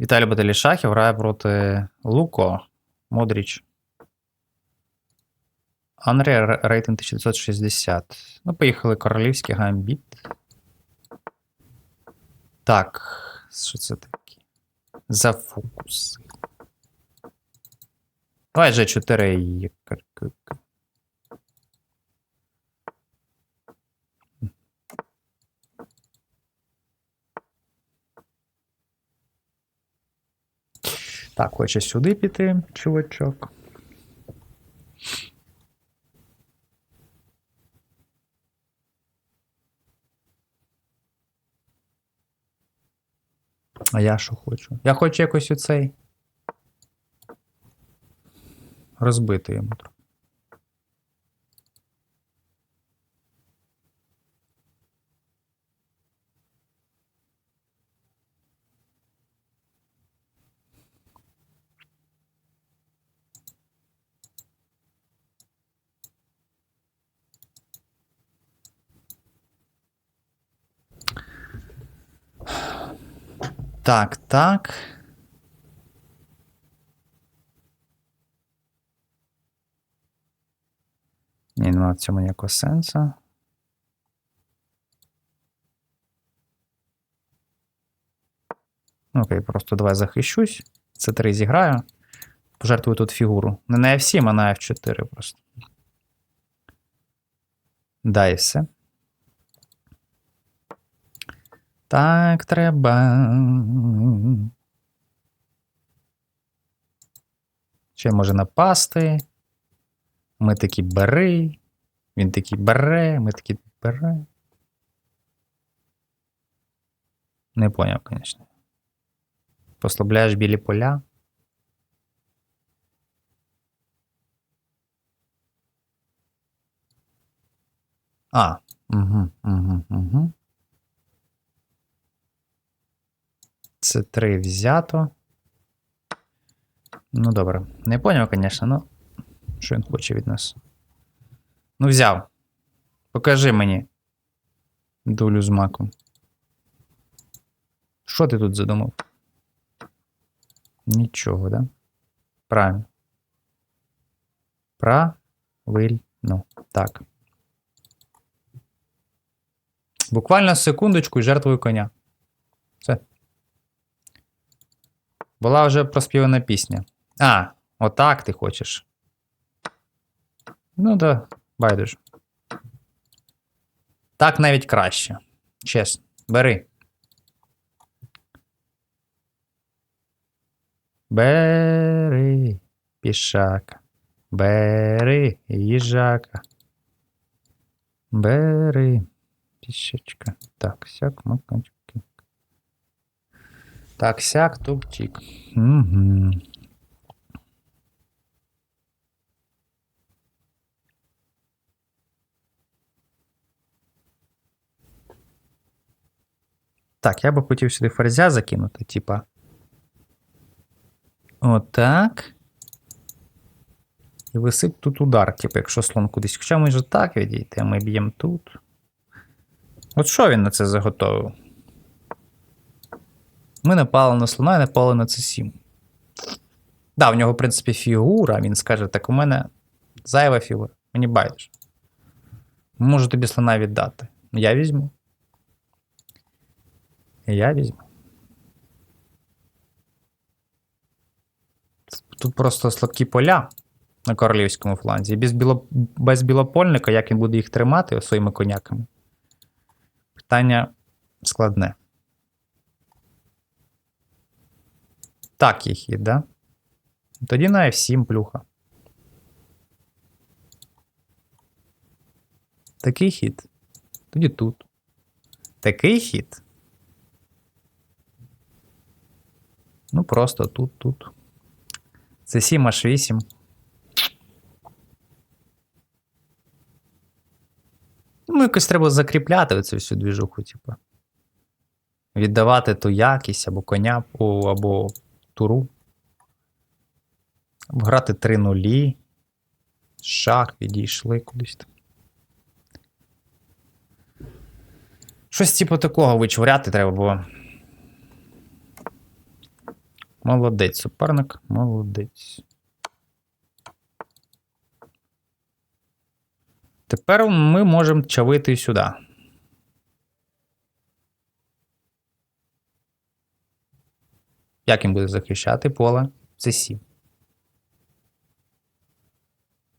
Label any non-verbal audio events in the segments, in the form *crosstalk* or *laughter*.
Віталій Баталішахів грає проти Луко Модріч. Анрі рейтинг 1960. Ну, поїхали королівський гамбіт. Так, що це таке? За фокус. Давай же 4. Так, хоче сюди піти, чувачок. А я що хочу? Я хочу якось оцей. Розбити йому трохи. Так, так. Ні, нема в цьому ніякого сенсу. Ну, Окей, просто давай захищусь. Це 3 зіграю. Пожертвую тут фігуру. Не на F7, а на F4 просто. Да, і все. Так треба. Ще може напасти. Ми такі бери. Він такий бере, ми такі бере. Не поняв, звісно. Послабляєш білі поля. А, угу, угу, угу. Це 3 взято. Ну, добре. Не поняв, звісно, ну. Що він хоче від нас? Ну, взяв. Покажи мені. Долю з маком. Що ти тут задумав? Нічого, да? Правильно. Правильно. Так. Буквально секундочку і жертвую коня. Все. Була вже проспівана пісня. А, отак ти хочеш. Ну да, байдуже. Так навіть краще. Чесно. Бери. Бери пішака. Бери їжака. Бери пішечка. Так, сяк, макачки. Так, сяк, тук-тік. Угу. Так, я би хотів сюди ферзя закинути, типа. Отак. І висип тут удар, типу, якщо слон кудись. Хоча ми ж так відійти, а ми б'ємо тут. От що він на це заготовив? Ми напали на слона і напали на це 7. Да, в нього, в принципі, фігура, він скаже, так у мене зайва фігура. Мені байдуже. Можу тобі слона віддати. Я візьму. Я візьму. Тут просто слабкі поля на королівському фланзі. Без, біло... без білопольника, як він буде їх тримати своїми коняками. Питання складне. Так є, да? Тоді на F7 плюха. Такий хід. Тоді тут. Такий хід. Ну, просто тут, тут. Це 7 аж 8. Ну, якось треба закріпляти оцю всю двіжуху, типу. Віддавати ту якість або коня, або туру. Або грати 3 нулі. Шах, відійшли кудись. Щось типу такого вичворяти треба, бо Молодець, суперник, молодець. Тепер ми можемо чавити сюди. Як він буде захищати поле? Це сім.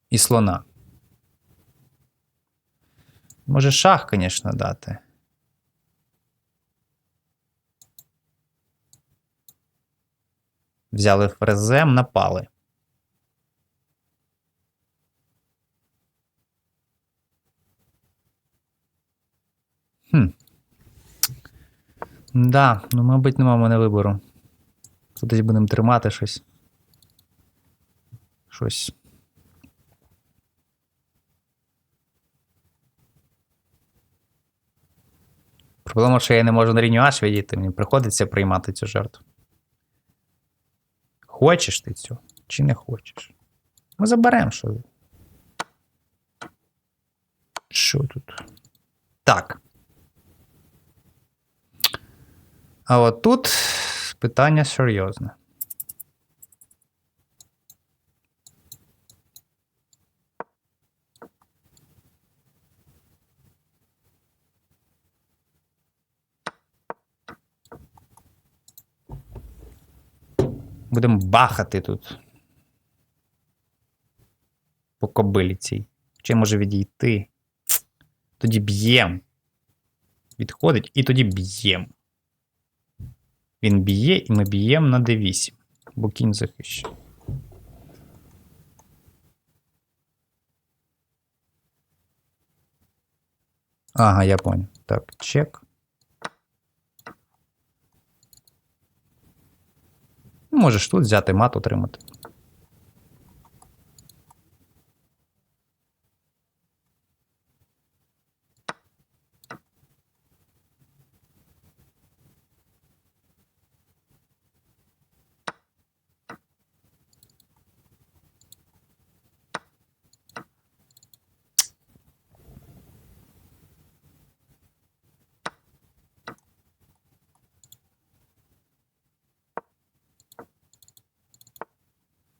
І слона. Може шах, звісно, дати. Взяли фрезем, напали. Хм. Да, ну, мабуть, нема в мене вибору. Десь будемо тримати щось. Щось. Проблема, що я не можу на рівню аж відійти, мені приходиться приймати цю жертву. Хочеш ти цього чи не хочеш? Ми заберемо що. Що тут? Так. А от тут питання серйозне. Будемо бахати тут. По кобилі цій. Чи може відійти? Тоді б'єм. Відходить і тоді б'єм. Він б'є, і ми б'ємо на d8. Бо кінь захищає. Ага, я понял. Так, чек. Можеш тут взяти мат отримати.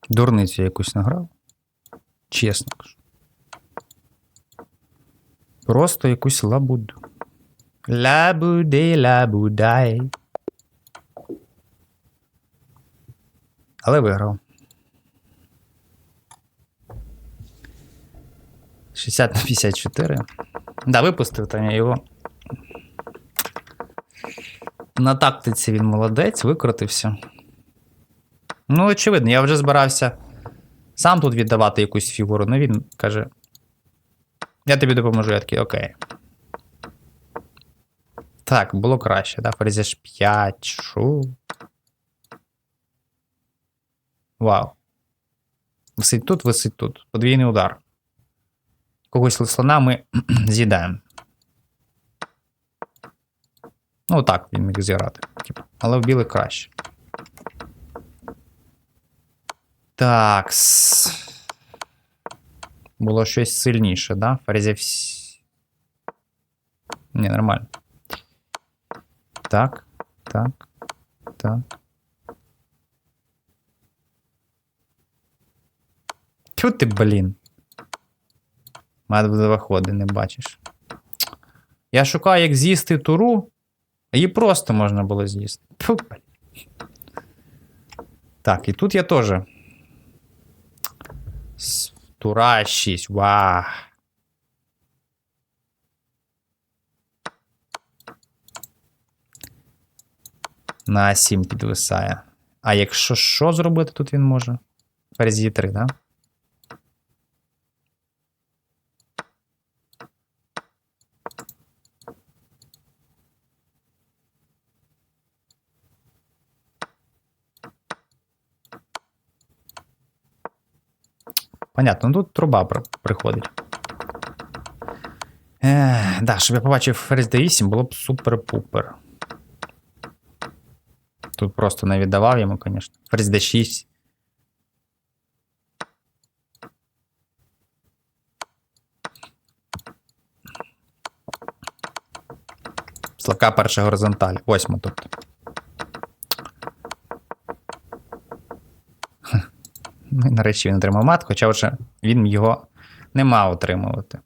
Дурницю якусь награв. Чесно кажу. Просто якусь лабуду. Лабуди, лабудай. Але виграв. 60 на 54. Да, випустив там я його. На тактиці він молодець, викрутився. Ну, очевидно, я вже збирався сам тут віддавати якусь фігуру, але він каже: Я тобі допоможу, я такий, окей. Так, було краще, да? Ферзь 5, шу. Вау. Висить тут, висить тут. Подвійний удар. Когось слона ми *clears throat* з'їдаємо. Ну, так він міг зіграти. Типу. Але в білих краще. Так. Було щось сильніше, да? Ферзя всі. Ні, нормально. Так, так, так. Тьфу ти, блін. Має буде виходи, не бачиш. Я шукаю, як з'їсти туру, її просто можна було з'їсти. Так, і тут я теж. Тура 6. Ва. На 7 підвисає. А якщо що зробити, тут він може? Ферзі 3, да? Понятно, ну тут труба приходить. Ех, да, щоб я побачив ферзь d8, було б супер-пупер. Тут просто не віддавав йому, звісно. Ферзь d6. Слабка перша горизонталь. Восьма тобто. Ну і нарешті він отримав мат, хоча вже він його не мав отримувати.